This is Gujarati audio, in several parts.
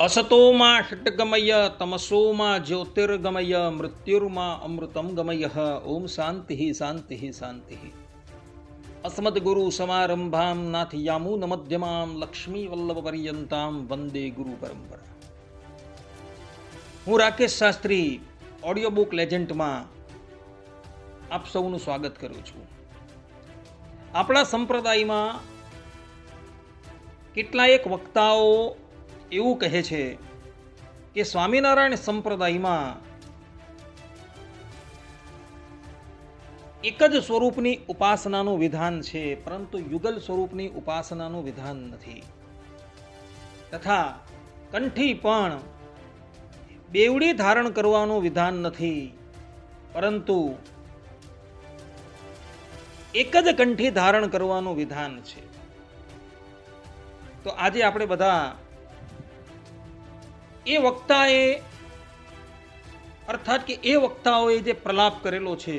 અસતોમાં ષટ્ગમય તમસોમાં જ્યોતિર્ગમય મૃત્યુર્માં અમૃતમ ગમય ઓમ શાંતિ શાંતિ શાંતિ અસ્મદગુરુ સમારંભામ નાથ યામૂન મધ્યમામ લક્ષ્મી વલ્લભ પર્યંતામ વંદે ગુરુ પરંપરા હું રાકેશ શાસ્ત્રી ઓડિયો બુક લેજન્ટમાં આપ સૌનું સ્વાગત કરું છું. આપણા સંપ્રદાયમાં કેટલાયક વક્તાઓ એવું કહે છે કે સ્વામિનારાયણ સંપ્રદાયમાં એક જ સ્વરૂપની ઉપાસનાનું વિધાન છે, પરંતુ યુગલ સ્વરૂપની ઉપાસનાનું વિધાન નથી. તથા કંઠી પણ બેવડી ધારણ કરવાનું વિધાન નથી, પરંતુ એક જ કંઠી ધારણ કરવાનું વિધાન છે. તો આજે આપણે બધા એ વક્તાએ અર્થાત કે એ વક્તાઓએ જે પ્રલાપ કરેલો છે,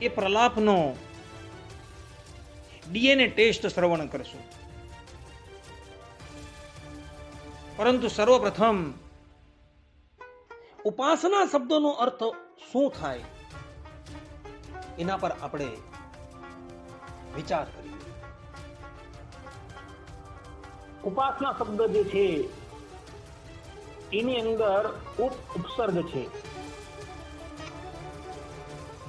એ પ્રલાપનો ડીએનએ ટેસ્ટ શ્રવણ કરશું. પરંતુ સર્વપ્રથમ ઉપાસના શબ્દનો અર્થ શું થાય, એના પર આપણે વિચાર કરીએ. ઉપાસના શબ્દ જે છે, એની અંદર ઉપ ઉપસર્ગ છે.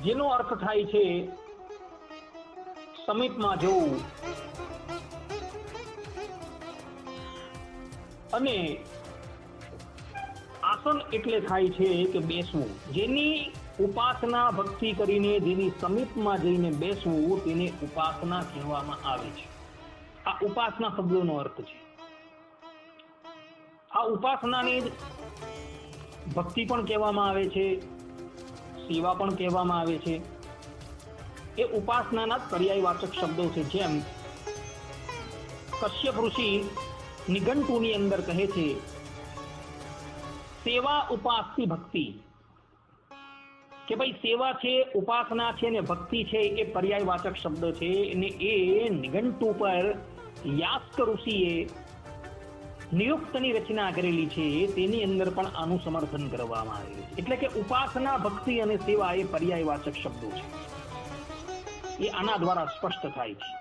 જેનો અર્થ થાય છે સમીપમાં જવું. અને આસન એટલે થાય છે કે બેસવું. જેની ઉપાસના ભક્તિ કરીને જેની સમીપમાં જઈને બેસવું, તેને ઉપાસના કહેવામાં આવે છે. આ ઉપાસના શબ્દોનો અર્થ છે. ઉપાસનાની ભક્તિ પણ કહેવામાં આવે છે, સેવા પણ કહેવામાં આવે છે. એ ઉપાસનાના જ પર્યાયવાચક શબ્દો છે, જેમ કશ્યપ ઋષિ નિઘંટુની અંદર કહે છે, સેવા ઉપાસથી ભક્તિ. કે ભાઈ સેવા છે, ઉપાસના છે ને ભક્તિ છે, એ પર્યાયવાચક શબ્દ છે અને એ નિઘંટુ પર યાસ્ક ઋષિએ નિયુક્તની રચના કરેલી છે, તેની અંદર પણ આનું સમર્થન કરવામાં આવેલું છે. એટલે કે ઉપાસના, ભક્તિ અને સેવા એ પર્યાયવાચક શબ્દો છે. એ આના દ્વારા સ્પષ્ટ થાય છે.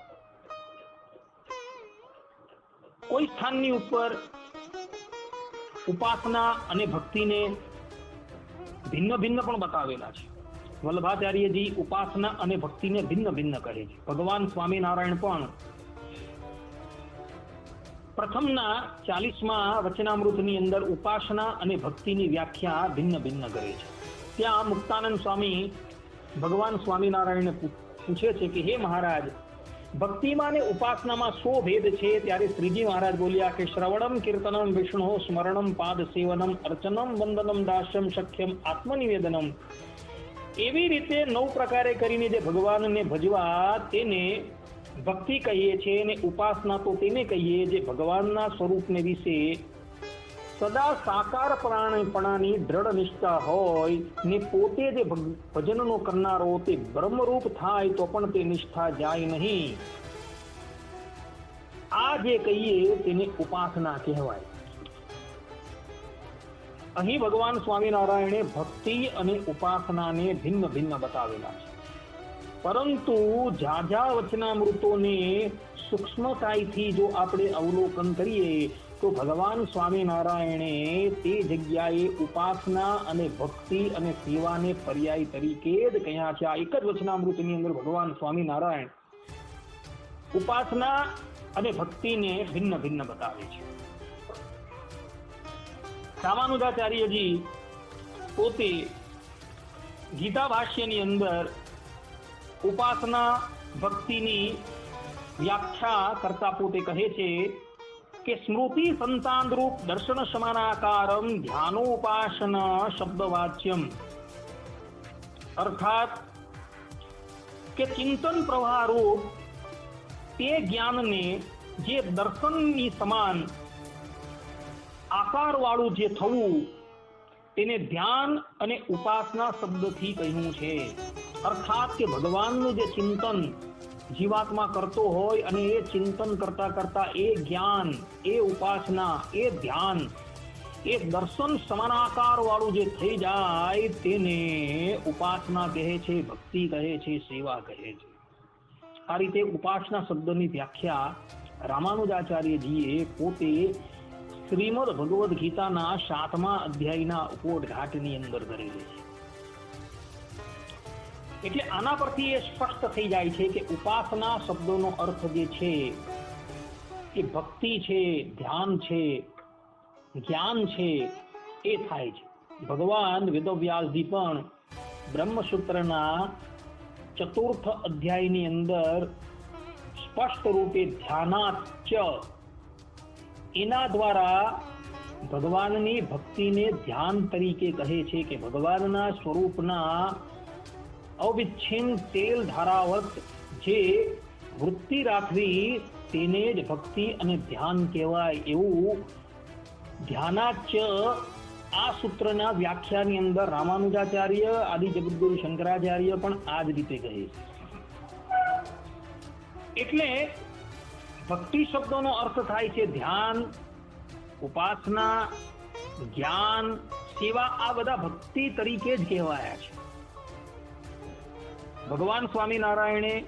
કોઈ સ્થાનની ઉપર ઉપાસના અને ભક્તિને ભિન્ન ભિન્ન પણ બતાવેલા છે. વલ્લભાચાર્યજી ઉપાસના અને ભક્તિને ભિન્ન ભિન્ન કહે છે. ભગવાન સ્વામિનારાયણ પણ પ્રથમના ચાલીસમાં વચનામૃતની અંદર ઉપાસના અને ભક્તિની વ્યાખ્યા ભિન્ન ભિન્ન કરે છે. ત્યાં મુક્તાનંદ સ્વામી ભગવાન સ્વામિનારાયણને પૂછે છે કે, હે મહારાજ, ભક્તિમાં અને ઉપાસનામાં શો ભેદ છે? ત્યારે શ્રીજી મહારાજ બોલ્યા કે, શ્રવણમ કીર્તનમ વિષ્ણુ, સ્મરણમ પાદ સેવનમ, અર્ચનમ વંદનમ દાસ્યમ શક્યમ આત્મનિવેદનમ. એવી રીતે નવ પ્રકારે કરીને જે ભગવાનને ભજવા તેને ભક્તિ કહીએ છીએ અને ઉપાસના તો તેને કહીએ જે ભગવાનના સ્વરૂપને વિશે સદા સાકાર પ્રાણપણાની દ્રઢ નિષ્ઠા હોય ને પોતે જે ભજનનો કરનારો તે બ્રહ્મરૂપ થાય તો પણ તે નિષ્ઠા જાય નહીં. આ જે કહીએ તેને ઉપાસના કહેવાય. અહીં ભગવાન સ્વામિનારાયણે ભક્તિ અને ઉપાસનાને ભિન્ન ભિન્ન બતાવેલા છે. પરંતુ ઝાઝા વચનામૃતોને સૂક્ષ્મતાઈથી જો આપણે અવલોકન કરીએ, તો ભગવાન સ્વામિનારાયણે તે જગ્યાએ ઉપાસના અને ભક્તિ અને સેવાને પર્યાય તરીકે જ કહ્યા છે. આ એક જ વચનામૃતની અંદર ભગવાન સ્વામિનારાયણ ઉપાસના અને ભક્તિને ભિન્ન ભિન્ન બતાવે છે. રામાનુજાચાર્યજી પોતે ગીતા ભાષ્યની અંદર ઉપાસના ભક્તિની વ્યાખ્યા કરતા પોતે કહે છે કે સ્મૃતિ સંતાન રૂપ દર્શન સમાનાકારમ ધ્યાનોપાસન શબ્દવાચ્યમ. અર્થાત કે ચિંતન પ્રવાહરૂપ તે જ્ઞાનને જે દર્શનની સમાન આકારવાળું જે થવું, તેને ધ્યાન અને ઉપાસના શબ્દથી કહ્યું છે. અર્થાત કે ભગવાનનું જે ચિંતન જીવાત્મા કરતો હોય અને એ ચિંતન કરતા કરતા એ જ્ઞાન, એ ઉપાસના, એ ધ્યાન, એ દર્શન સમાનાકાર વાળું જે થઈ જાય તેને ઉપાસના કહે છે, ભક્તિ કહે છે, સેવા કહે છે. આ રીતે ઉપાસના શબ્દની વ્યાખ્યા રામાનુજાચાર્યજીએ પોતે શ્રીમદ ભગવદ્ ગીતાના સાતમા અધ્યાયના ઉપોદઘાટની અંદર કરેલી છે. એટલે આના પરથી એ સ્પષ્ટ થઈ જાય છે કે ઉપાસના શબ્દોનો અર્થ જે છે એ ભક્તિ છે, ધ્યાન છે, જ્ઞાન છે, એ થાય છે. ભગવાન વેદવ્યાસજી પણ બ્રહ્મસૂત્રના ચતુર્થ અધ્યાયની અંદર સ્પષ્ટ રૂપે ધ્યાનાચ એના દ્વારા ભગવાનની ભક્તિને ધ્યાન તરીકે કહે છે કે ભગવાનના સ્વરૂપના અવિચ્છિન્ન તેલ ધારાવત જે વૃત્તિ રાખવી તેને જ ભક્તિ અને ધ્યાન કહેવાય એવું ધ્યાનાચ આ સૂત્રના વ્યાખ્યાની અંદર રામાનુજાચાર્ય, આદિ જગદગુરુ શંકરાચાર્ય પણ આ જ રીતે કહે એટલે ભક્તિ શબ્દોનો અર્થ થાય છે ધ્યાન, ઉપાસના, જ્ઞાન, સેવા આ બધા ભક્તિ તરીકે જ કહેવાયા છે. ભગવાન સ્વામિનારાયણે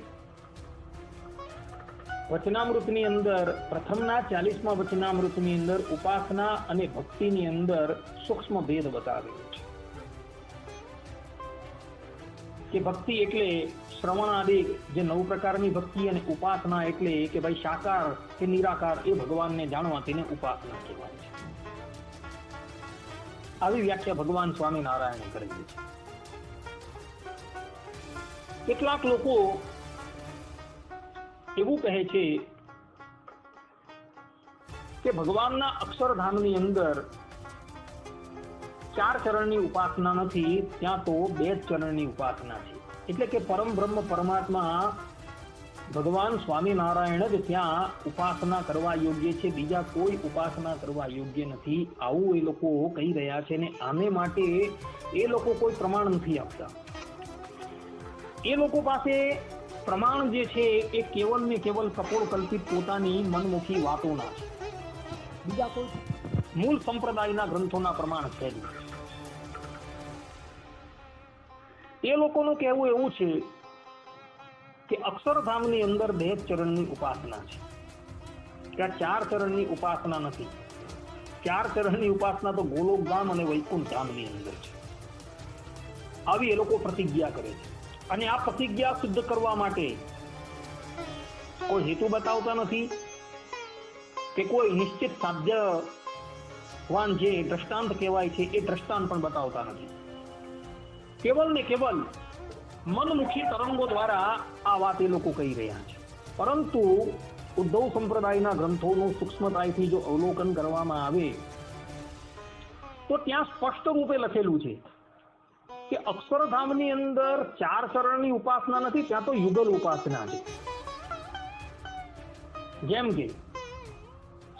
વચનામૃતની અંદર, પ્રથમના ચાલીસમાં વચનામૃતની અંદર ઉપાસના અને ભક્તિની અંદર સૂક્ષ્મ ભેદ બતાવ્યો છે. કે ભક્તિ એટલે શ્રવણ આદિ જે નવ પ્રકારની ભક્તિ અને ઉપાસના એટલે કે ભાઈ સાકાર કે નિરાકાર એ ભગવાનને જાણવા તેને ઉપાસના કહેવાય છે. આવી વ્યાખ્યા ભગવાન સ્વામિનારાયણે કરેલી છે. કેટલાક લોકો એવું કહે છે કે ભગવાનના અક્ષરધામની અંદર ચાર ચરણની ઉપાસના નથી, ત્યાં તો બે જ ચરણની ઉપાસના છે. એટલે કે પરમ બ્રહ્મ પરમાત્મા ભગવાન સ્વામિનારાયણ જ ત્યાં ઉપાસના કરવા યોગ્ય છે, બીજા કોઈ ઉપાસના કરવા યોગ્ય નથી. આવું એ લોકો કહી રહ્યા છે ને આને માટે એ લોકો કોઈ પ્રમાણ નથી આપતા. એ લોકો પાસે પ્રમાણ જે છે એ કેવલ ને કેવલ કપોળ કલ્પિત પોતાની મનમુખી વાતોના છે. બીજા કોઈ મૂળ સંપ્રદાયના ગ્રંથોના પ્રમાણ છે. એ લોકોનું કહેવું એવું છે કે અક્ષરધામની અંદર બે ચરણની ઉપાસના છે. ત્યાં ચાર ચરણની ઉપાસના નથી. ચાર ચરણની ઉપાસના તો ગોલોક ધામ અને વૈકુંઠ ધામની અંદર છે. આવી એ લોકો પ્રતિજ્ઞા કરે છે. અને આ પ્રતિજ્ઞા સિદ્ધ કરવા માટે. કોઈ હેતુ બતાવતા નથી કે કોઈ નિશ્ચિત સાધ્યવાન જે દ્રષ્ટાંત કહેવાય છે એ દ્રષ્ટાંત પણ બતાવતા નથી. કેવલ ને કેવલ મનમુખી તરંગો દ્વારા આ વાત એ લોકો કહી રહ્યા છે. પરંતુ ઉદ્ધવ સંપ્રદાયના ગ્રંથોનું સૂક્ષ્મતાથી જો અવલોકન કરવામાં આવે, તો ત્યાં સ્પષ્ટ રૂપે લખેલું છે કે અક્ષરધામની અંદર ચાર ચરણની ઉપાસના નથી, ત્યાં તો યુગલ ઉપાસના છે. જેમ કે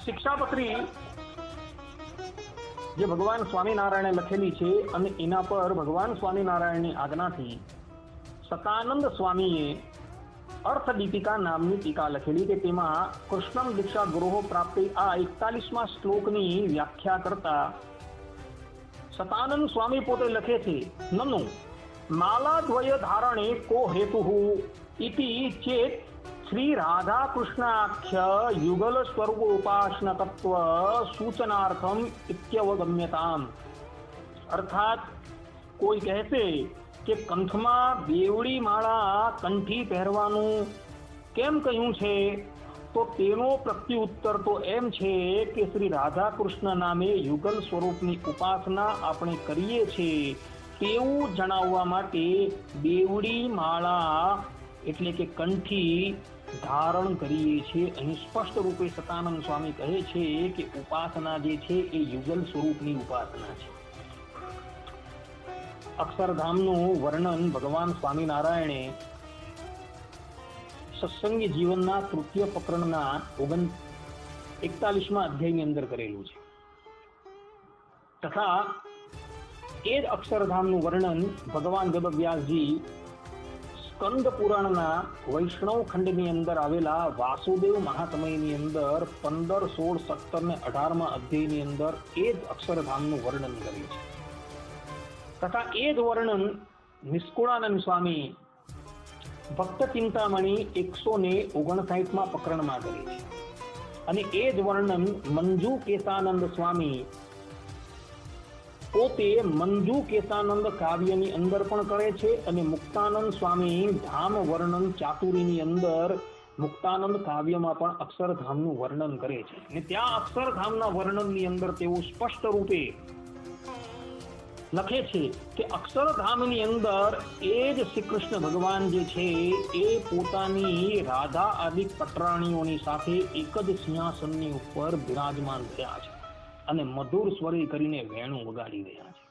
શિક્ષાપત્રી જે ભગવાન સ્વામિનારાયણે લખેલી છે અને એના પર ભગવાન સ્વામિનારાયણની આજ્ઞાથી સતાનંદ સ્વામીએ અર્થ દીપિકા નામની ટીકા લખેલી કે તેમાં કૃષ્ણમ દીક્ષા ગૃહો પ્રાપ્તિ આ એકતાલીસમાં શ્લોકની વ્યાખ્યા કરતા સતાનંદ સ્વામી પોતે લખે છે નનુ માલાદ્વય ધારણે કો હેતુ ઇતિ ચેત શ્રી રાધા કૃષ્ણાખ્ય યુગલ સ્વરૂપ ઉપાસન તત્વ સૂચનાર્થમ ઇત્યવગમ્યતામ. અર્થાત, કોઈ કહેશે કે કંઠમાં બેવડી માળા કંઠી પહેરવાનું. કેમ કહ્યું છે? તો તેનો પ્રત્યુત્તર તો એમ છે કે શ્રી રાધા કૃષ્ણ નામે યુગલ સ્વરૂપની ઉપાસના આપણે કરીએ છીએ તેવું જણાવવા માટે બેવડી માળા એટલે કે કંઠી ધારણ કરીએ છીએ. અહીં સ્પષ્ટ રૂપે સતાનંદ સ્વામી કહે છે કે ઉપાસના જે છે એ યુગલ સ્વરૂપની ઉપાસના છે. અક્ષરધામનું વર્ણન ભગવાન સ્વામિનારાયણે સત્સંગી જીવનના તૃતીય પ્રકરણના ઓગણ એકતાલીસમાં અધ્યાયની અંદર કરેલું છે. તથા એ જ અક્ષરધામનું વર્ણન ભગવાન વેદવ્યાસજી સ્કંદ પુરાણના વૈષ્ણવ ખંડની અંદર આવેલા વાસુદેવ મહાત્મયની અંદર પંદર, સોળ, સત્તર ને અઢારમાં અધ્યાયની અંદર એ જ અક્ષરધામનું વર્ણન કર્યું છે. તથા એ જ વર્ણન નિષ્કુળાનંદ સ્વામી ભક્ત ચિંતામણી એકસો ને ઓગણસાઠમાં પ્રકરણમાં કરે છે. અને એ જ વર્ણન મંજુ કેશાનંદ સ્વામી પોતે મંજુ કેશાનંદ કાવ્યની અંદર પણ કરે છે અને મુક્તાનંદ સ્વામી ધામ વર્ણન ચાતુરીની અંદર મુક્તાનંદ કાવ્યમાં પણ અક્ષરધામનું વર્ણન કરે છે. અને ત્યાં અક્ષરધામના વર્ણનની અંદર તેઓ સ્પષ્ટ રૂપે લખે છે કે અક્ષરધામની અંદર એ જ શ્રી કૃષ્ણ ભગવાન જે છે, એ પોતાની રાધા આદિ પટરાણીઓની સાથે એક જ સિંહાસનની ઉપર બિરાજમાન થયા છે અને મધુર સ્વરે કરીને વેણું વગાડી રહ્યા છે.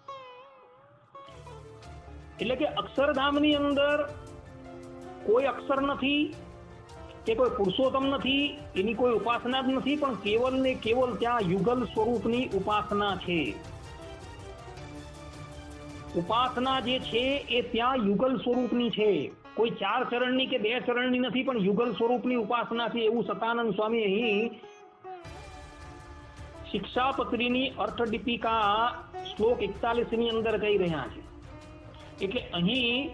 એટલે કે અક્ષરધામની અંદર કોઈ અક્ષર નથી, કે કોઈ પુરુષોત્તમ નથી, એની કોઈ ઉપાસના જ નથી, પણ કેવલ ને કેવલ ત્યાં યુગલ સ્વરૂપની ઉપાસના છે. ઉપાસના જે છે એ ત્યાં યુગલ સ્વરૂપની છે. કોઈ ચાર ચરણની કે બે ચરણની નથી, પણ યુગલ સ્વરૂપની ઉપાસના છે એવું સતાનંદ સ્વામી અહીં શિક્ષાપત્રીની અર્થદીપિકા શ્લોક એકતાલીસની અંદર કહી રહ્યા છે. એટલે અહીં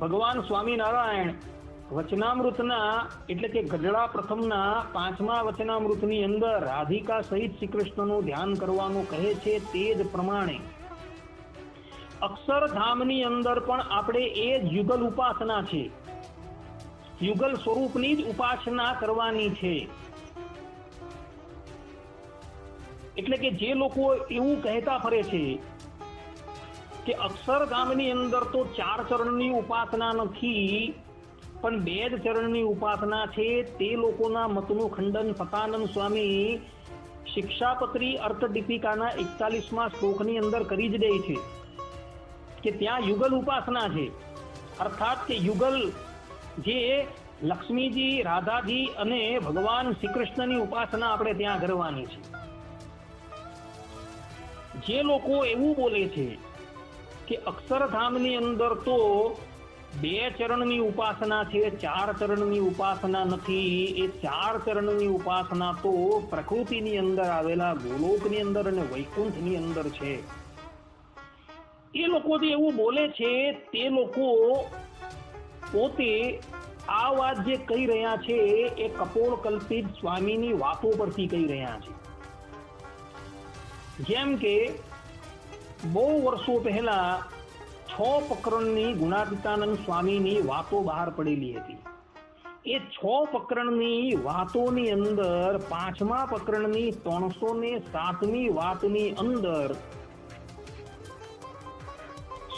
ભગવાન સ્વામિનારાયણ વચનામૃતના એટલે કે ગઢડા પ્રથમના પાંચમા વચનામૃતની અંદર રાધિકા સહિત શ્રી કૃષ્ણનું ધ્યાન કરવાનું કહે છે તે જ પ્રમાણે અક્ષરધામની અંદર પણ આપણે એ યુગલ ઉપાસના છે. યુગલ સ્વરૂપની જ ઉપાસના કરવાની છે. એટલે કે જે લોકો એવું કહેતા ફરે છે કે અક્ષરધામની અંદર તો ચાર ચરણની ઉપાસના નથી, પણ બે જ ચરણની ઉપાસના છે. તે લોકોના મતનું ખંડન સતાનંદ સ્વામી શિક્ષાપત્રી અર્થ દીપિકાના એકતાલીસમાં શ્લોકની અંદર કરી જ દે છે. કે ત્યાં યુગલ ઉપાસના છે. અર્થાત કે યુગલ જે લક્ષ્મીજી, રાધાજી અને ભગવાન શ્રી કૃષ્ણની ઉપાસના આપણે ત્યાં કરવાની છે. જે લોકો એવું બોલે છે કે અક્ષરધામની અંદર તો બે ચરણની ઉપાસના છે, ચાર ચરણની ઉપાસના નથી. એ ચાર ચરણની ઉપાસના તો પ્રકૃતિની અંદર આવેલા ગોલોકની અંદર અને વૈકુંઠની અંદર છે. એ લોકો જે એવું બોલે છે, તે લોકો પોતે આ વાત જે કહી રહ્યા છે, એ કપોળ કલ્પિત સ્વામીની વાતો પરથી કહી રહ્યા છે. જેમ કે, બહુ વર્ષો પહેલા છ પ્રકરણની ગુણાતીતાનંદ સ્વામીની વાતો બહાર પડેલી હતી. એ છ પ્રકરણની વાતોની અંદર પાંચમા પ્રકરણની ત્રણસો ને સાતમી વાતની અંદર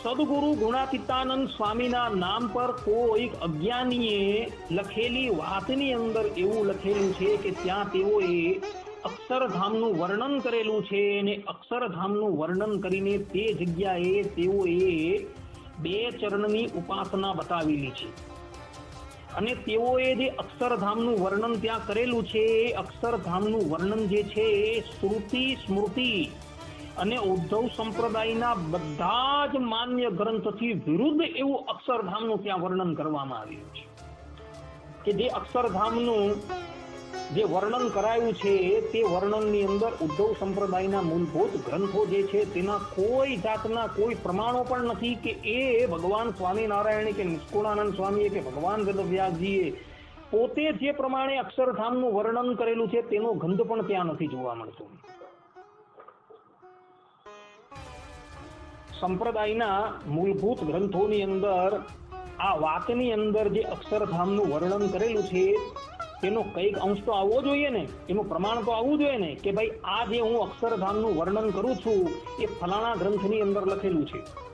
સદગુરુ ગુણાતીતાનંદ સ્વામીના નામ પર કોઈ અજ્ઞાનીએ લખેલી વાતની અંદર એવું લખેલું છે કે ત્યાં તેઓએ અક્ષરધામનું વર્ણન કરેલું છે અને અક્ષરધામનું વર્ણન કરીને તે જગ્યાએ તેઓએ બે ચરણની ઉપાસના બતાવેલી છે. અને તેઓએ જે અક્ષરધામનું વર્ણન ત્યાં કરેલું છે અક્ષરધામનું વર્ણન જે છે એ સ્મૃતિ અને ઉદ્ધવ સંપ્રદાયના બધા જ માન્ય ગ્રંથથી વિરુદ્ધ એવું અક્ષરધામનું ત્યાં વર્ણન કરવામાં આવ્યું છે. કે જે અક્ષરધામનું જે વર્ણન કરાયું છે, તે વર્ણનની અંદર ઉદ્ધવ સંપ્રદાયના મૂળભૂત ગ્રંથો જે છે, તેના કોઈ જાતના કોઈ પ્રમાણો પણ નથી કે એ ભગવાન સ્વામિનારાયણ કે નિષ્કુળાનંદ સ્વામીએ કે ભગવાન વેદવ્યાસજીએ પોતે જે પ્રમાણે અક્ષરધામનું વર્ણન કરેલું છે, તેનો ગંધ પણ ત્યાં નથી જોવા મળતો. સંપ્રદાયના મૂળભૂત ગ્રંથોની અંદર, આ વાતની અંદર જે અક્ષરધામનું વર્ણન કરેલું છે તેનો કંઈક અંશ તો આવવો જોઈએ ને? એનું પ્રમાણ તો આવવું જોઈએ ને? કે ભાઈ, આ જે હું અક્ષરધામનું વર્ણન કરું છું, એ ફલાણા ગ્રંથની અંદર લખેલું છે.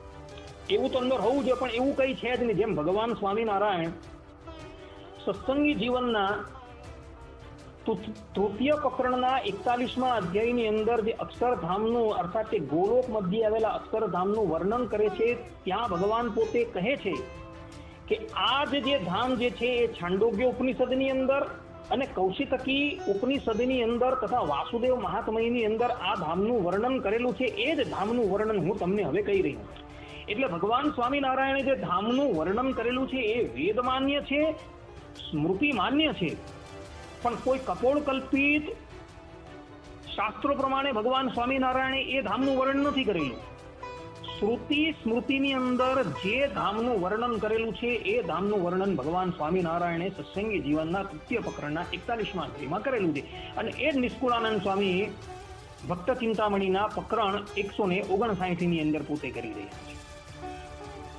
એવું તો અંદર હોવું જોઈએ, પણ એવું કંઈ છે જ નહીં. જેમ ભગવાન સ્વામિનારાયણ સત્સંગી જીવનના તૃતીય પ્રકરણના એકતાલીસમાં અધ્યાયની અંદર જે અક્ષરધામનું, અર્થાત તે ગોલોક મધ્ય આવેલા અક્ષરધામનું વર્ણન કરે છે, ત્યાં ભગવાન પોતે કહે છે કે આ જ ધામ જે છે એ છાંડોગ્ય ઉપનિષદની અંદર અને કૌશિતકી ઉપનિષદની અંદર તથા વાસુદેવ મહાત્મયની અંદર આ ધામનું વર્ણન કરેલું છે, એ જ ધામનું વર્ણન હું તમને હવે કહી રહી એટલે ભગવાન સ્વામિનારાયણે જે ધામનું વર્ણન કરેલું છે, એ વેદ માન્ય છે, સ્મૃતિ માન્ય છે. પણ કોઈ કપોળ કલ્પિત શાસ્ત્રો પ્રમાણે ભગવાન સ્વામિનારાયણે એ ધામનું વર્ણન નથી કરેલું. શ્રુતિ સ્મૃતિની અંદર જે ધામનું વર્ણન કરેલું છે, એ ધામનું વર્ણન ભગવાન સ્વામિનારાયણે સત્સંગી જીવનના તૃતીય પ્રકરણના એકતાલીસમાં અધ્યાયમાં કરેલું છે. અને એ જ નિષ્કુળાનંદ સ્વામી ભક્ત ચિંતામણીના પ્રકરણ એકસો ને ઓગણસાઠની અંદર પોતે કરી રહ્યા છે.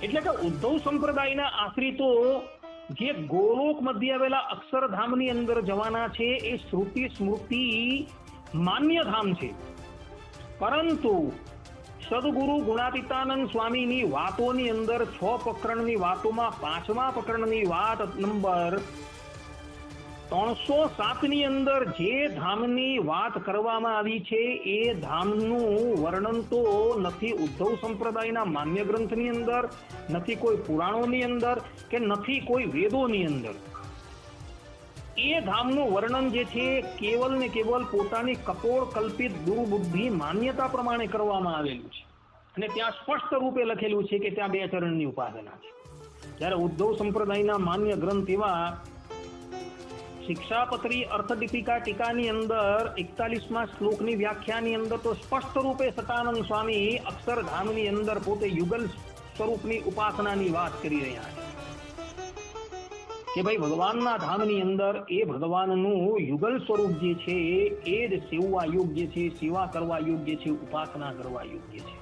એટલે કે ઉદ્ધવ સંપ્રદાયના આશ્રિતો જે ગોલોક મધ્ય આવેલા અક્ષરધામની અંદર જવાના છે, એ શ્રુતિ સ્મૃતિ માન્ય ધામ છે. પરંતુ સદગુરુ ગુણાતીતાનંદ સ્વામીની વાતોની અંદર છ પ્રકરણની વાતોમાં પાંચમા પ્રકરણની વાત નંબર ત્રણસો સાતની અંદર જે ધામની વાત કરવામાં આવી છે, એ ધામનું વર્ણન તો નથી ઉદ્ધવ સંપ્રદાયના માન્ય ગ્રંથની અંદર, નથી કોઈ પુરાણોની અંદર કે નથી કોઈ વેદોની અંદર. એ ધામનું વર્ણન જે છે, કેવલ ને કેવલ પોતાની કપોળ કલ્પિત દુર્બુદ્ધિ માન્યતા પ્રમાણે કરવામાં આવેલું છે. અને ત્યાં સ્પષ્ટ રૂપે લખેલું છે કે ત્યાં બે ચરણની ઉપાસના છે. જ્યારે ઉદ્ધવ સંપ્રદાયના માન્ય ગ્રંથ એવા શિક્ષાપત્રી અર્થદીપિકા ટીકાની અંદર એકતાલીસમાં શ્લોકની વ્યાખ્યાની અંદર તો સ્પષ્ટ રૂપે સતાનંદ સ્વામી અક્ષરધામની અંદર પોતે યુગલ સ્વરૂપની ઉપાસનાની વાત કરી રહ્યા છે. કે ભાઈ ભગવાનના ધામની અંદર એ ભગવાનનું યુગલ સ્વરૂપ જે છે એ જ સેવવા યોગ્ય છે, સેવા કરવા યોગ્ય છે, ઉપાસના કરવા યોગ્ય છે.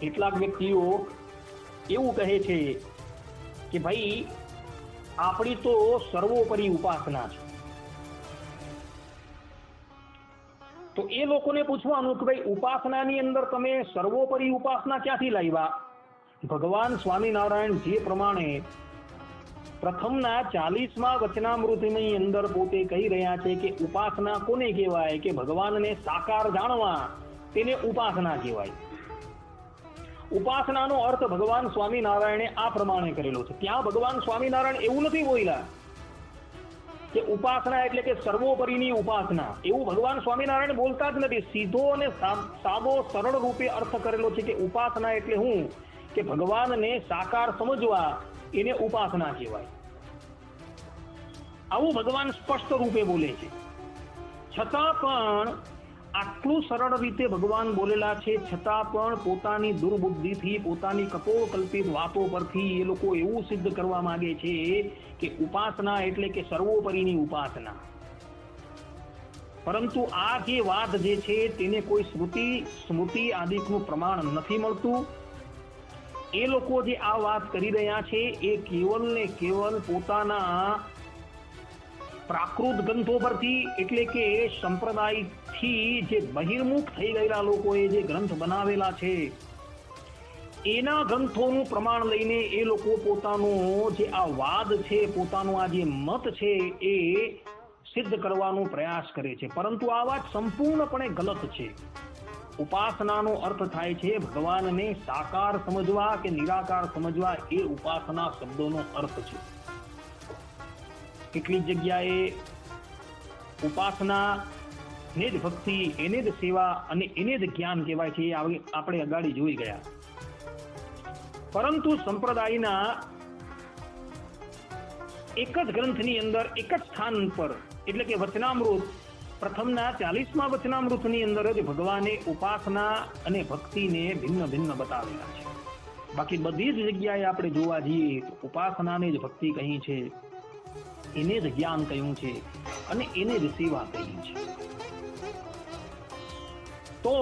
કેટલાક વ્યક્તિઓ એવું કહે છે કે ભાઈ આપણી તો સર્વોપરી ઉપાસના છે. તો એ લોકોને પૂછવાનું કે ભાઈ, ઉપાસનાની અંદર તમે સર્વોપરી ઉપાસના ક્યાંથી લાવ્યા? ભગવાન સ્વામિનારાયણ જે પ્રમાણે પ્રથમના ચાલીસમાં વચનામૃતિની અંદર પોતે કહી રહ્યા છે કે ઉપાસના કોને કહેવાય? કે ભગવાનને સાકાર જાણવા, તેને ઉપાસના કહેવાય. ઉપાસનાનો અર્થ ભગવાન સ્વામિનારાયણે આ પ્રમાણે કરેલો છે. ત્યાં ભગવાન સ્વામિનારાયણ એવું નથી બોલ્યા કે ઉપાસના એટલે કે સર્વોપરીની ઉપાસના. એવું ભગવાન સ્વામિનારાયણ બોલતા જ નથી. સીધો અને સાદો સરળ રૂપે અર્થ કરેલો છે કે ઉપાસના એટલે હું કે ભગવાનને સાકાર સમજવા એને ઉપાસના કહેવાય. આવું ભગવાન સ્પષ્ટ રૂપે બોલે છે. છતાં પણ આટલું સરળ રીતે ભગવાન બોલેલા છે, છતાં પણ પોતાની દુર્બુદ્ધિથી, પોતાની કપોળ કલ્પિત વાતો પરથી એ લોકો એવું સિદ્ધ કરવા માંગે છે કે ઉપાસના એટલે કે સર્વોપરીની ઉપાસના. પરંતુ આ જે વાત જે છે, તેને કોઈ સ્મૃતિ સ્મૃતિ આદિકનું પ્રમાણ નથી મળતું. એ લોકો જે આ વાત કરી રહ્યા છે, એ કેવલ ને કેવલ પોતાના પ્રાકૃત ગ્રંથો પરથી એટલે કે સંપ્રદાયથી જે બહિર્મુખ થઈ ગયેલા લોકોએ જે ગ્રંથ બનાવેલા છે, એના ગ્રંથોનું પ્રમાણ લઈને એ લોકો પોતાનો જે આ વાદ છે, પોતાનો આ જે મત છે એ સિદ્ધ કરવાનો પ્રયાસ કરે છે. પરંતુ આ વાત સંપૂર્ણપણે ગલત છે. ઉપાસનાનો અર્થ થાય છે ભગવાનને સાકાર સમજવા કે નિરાકાર સમજવા એ ઉપાસના શબ્દોનો અર્થ છે. કેટલીક જગ્યાએ ઉપાસના, ને જ ભક્તિ, એને જ સેવા અને એને જ જ્ઞાન કહેવાય છે આપણે અગાડી જોઈ ગયા. પરંતુ સંપ્રદાયના એક જ ગ્રંથની અંદર, એક જ સ્થાન પર, એટલે કે વચનામૃત, પ્રથમના ચાલીસમાં વચનામૃતની અંદર જ ભગવાને ઉપાસના અને ભક્તિને ભિન્ન ભિન્ન બતાવેલા છે. બાકી બધી જ જગ્યાએ આપણે જોવા જઈએ તો ઉપાસનાને જ ભક્તિ કહી છે. એને જ્ઞાન કહ્યું છે અને એને રિસીવા કહ્યું કહી છે. તો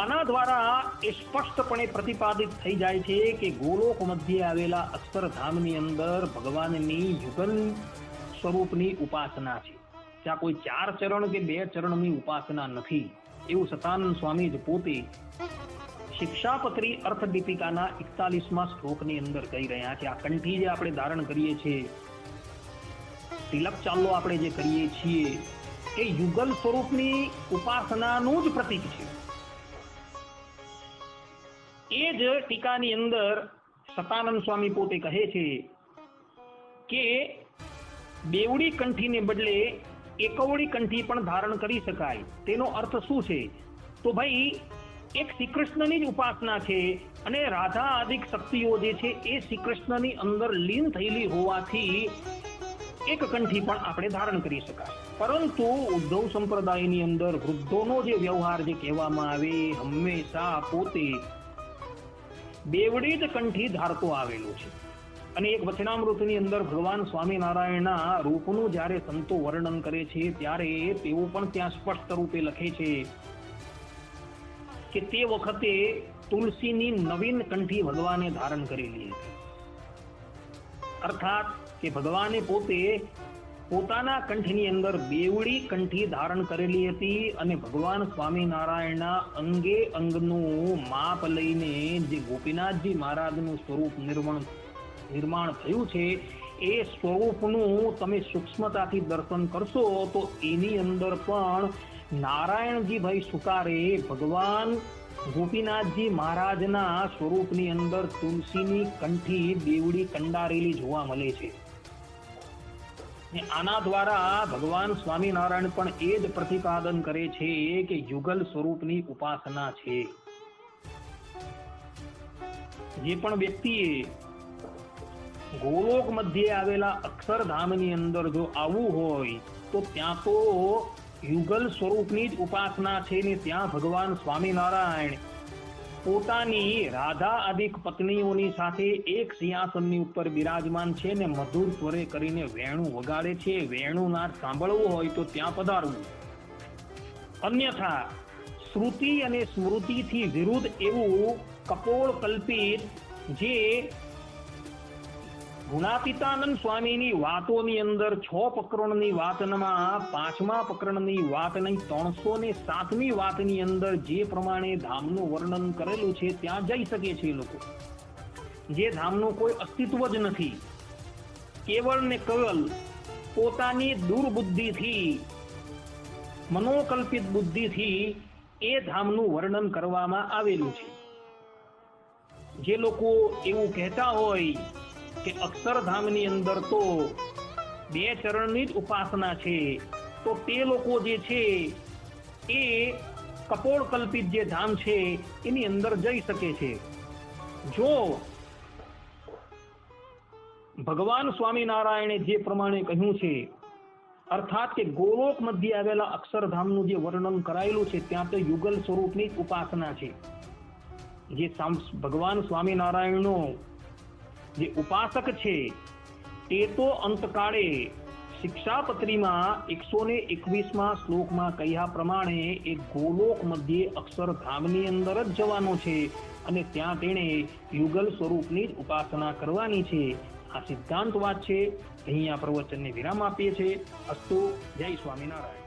આના દ્વારા એ સ્પષ્ટપણે પ્રતિપાદિત થઈ જાય છે કે ગોલોક મધ્યે આવેલા અક્ષરધામની અંદર ભગવાનની જુગલ સ્વરૂપની ઉપાસના છે. ત્યાં કોઈ ચાર ચરણ કે બે ચરણની ઉપાસના નથી. એવું સતાનંદ સ્વામી જ પોતે શિક્ષાપત્રી અર્થદીપિકાના એકતાલીસમાં શ્લોકની અંદર કહી રહ્યા છે. આ કંઠી જે આપણે ધારણ કરીએ છીએ તિલક ચાલો આપણે જે કરીએ છીએ, એ યુગલ સ્વરૂપની ઉપાસનાનું જ પ્રતીક છે. એ જ ટીકાની અંદર સતાનંદ સ્વામી પોતે કહે છે કે બેવડી કંઠીને બદલે એકવડી કંઠી પણ ધારણ કરી શકાય. તેનો અર્થ શું છે? તો ભાઈ, એક શ્રી કૃષ્ણની જ ઉપાસના છે અને રાધા આદિક શક્તિઓ જે છે એ શ્રી કૃષ્ણની અંદર લીન થયેલી હોવાથી એક કંઠી પણ આપણે ધારણ કરી શકાય પરંતુ ઉદ્ધવ સંપ્રદાયની અંદર વૃદ્ધોનો જે વ્યવહાર જે કહેવામાં આવે હંમેશા પોતે બેવડી જ કંઠી ધારતો આવેલો છે. અને એક વચનામૃતની અંદર ભગવાન સ્વામિનારાયણના રૂપનું જ્યારે સંતો વર્ણન કરે છે, ત્યારે તેઓ પણ ત્યાં સ્પષ્ટ રૂપે લખે છે કે તે વખતે તુલસીની નવીન કંઠી ભગવાને ધારણ કરેલી હતી. અર્થાત કે ભગવાને પોતે પોતાના કંઠની અંદર બેવડી કંઠી ધારણ કરેલી હતી અને ભગવાન સ્વામિનારાયણના અંગે અંગનું માપ લઈને જે ગોપીનાથજી મહારાજનું સ્વરૂપ નિર્માણ નિર્માણ થયું છે, એ સ્વરૂપનું તમે સૂક્ષ્મતાથી દર્શન કરશો તો એની અંદર પણ નારાયણજી ભાઈ સુકારે, ભગવાન ગોપીનાથજી મહારાજના સ્વરૂપની અંદર તુલસીની કંઠી બેવડી કંડારેલી જોવા મળે છે. ને આના દ્વારા ભગવાન સ્વામિનારાયણ પણ એ જ પ્રતિપાદન કરે છે કે યુગલ સ્વરૂપની ઉપાસના છે. જે પણ વ્યક્તિએ ગોલોક મધ્યે આવેલા અક્ષરધામની અંદર જો આવવું હોય, તો ત્યાં તો યુગલ સ્વરૂપની જ ઉપાસના છે ને ત્યાં ભગવાન સ્વામિનારાયણ પોતાની રાધા અધિક પત્નીઓની સાથે એક સિંહાસનની ઉપર બિરાજમાન છે ને મધુર સ્વરે કરીને વેણું વગાડે છે. વેણું નાદ સાંભળવું હોય તો ત્યાં પધારવું. અન્યથા, શ્રુતિ અને સ્મૃતિથી વિરુદ્ધ એવું કપોળ કલ્પિત જે ગુણાતીતાનંદ સ્વામીની વાતોની અંદર છ પ્રકરણની વાતમાં પાંચમા પ્રકરણની નહીં ત્રણસો ને સાતમી વાતની અંદર જે પ્રમાણે ધામનું વર્ણન કરેલું છે, ત્યાં જઈ શકે છે લોકો. જે ધામનું કોઈ અસ્તિત્વ જ નથી. કેવળ ને કેવલ પોતાની દુર્બુદ્ધિથી, મનોકલ્પિત બુદ્ધિથી એ ધામનું વર્ણન કરવામાં આવેલું છે. જે લોકો એવું કહેતા હોય કે અક્ષરધામની અંદર તો બે ચરણની જ ઉપાસના છે, તો તે લોકો જે છે, એ કપોળ કલ્પિત જે ધામ છે, એની અંદર જઈ શકે છે. જો ભગવાન સ્વામિનારાયણે જે પ્રમાણે કહ્યું છે, અર્થાત કે ગોલોક મધ્ય આવેલા અક્ષરધામનું જે વર્ણન કરાયેલું છે, ત્યાં તો યુગલ સ્વરૂપની ઉપાસના છે. જે ભગવાન સ્વામિનારાયણનો જે ઉપાસક છે. તે તો અંતકાળે શિક્ષાપત્રીમાં એકસો ને એકવીસમાં શ્લોકમાં કહ્યા પ્રમાણે એ ગોલોક મધ્યે અક્ષરધામની અંદર જ જવાનો છે અને ત્યાં તેણે યુગલ સ્વરૂપની જ ઉપાસના કરવાની છે. આ સિદ્ધાંત વાત છે. અહીંયા પ્રવચનને વિરામ આપીએ છીએ. અસ્તુ, જય સ્વામિનારાયણ.